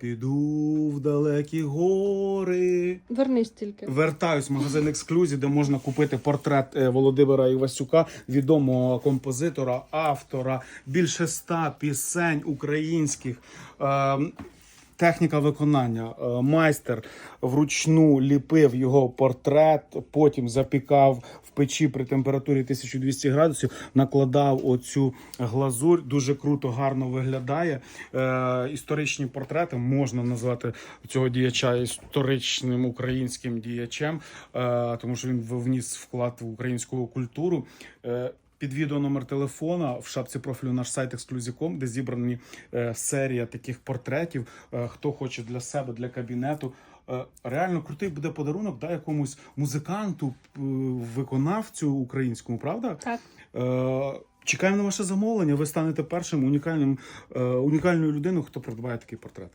Піду в далекі гори. Вернись тільки. Вертаюсь в магазин Ексклюзі, де можна купити портрет е, Володимира Івасюка, відомого композитора, автора, більше ста пісень українських. Техніка виконання. Е, Майстер вручну ліпив його портрет, потім запікав в печі при температурі 1200 градусів, накладав оцю глазурь. Дуже круто, гарно виглядає. Е, історичні портрети можна назвати цього діяча історичним українським діячем, е, тому що він вніс вклад в українську культуру. Під відео номер телефона в шапці профілю наш сайт Exclusive.com, де зібрані е, серія таких портретів. Е, хто хоче для себе, для кабінету. Е, реально крутий буде подарунок да, якомусь музиканту, е, виконавцю українському, правда? Так. Е, чекаємо на ваше замовлення. Ви станете першим унікальним, е, унікальною людиною, хто придбає такий портрет.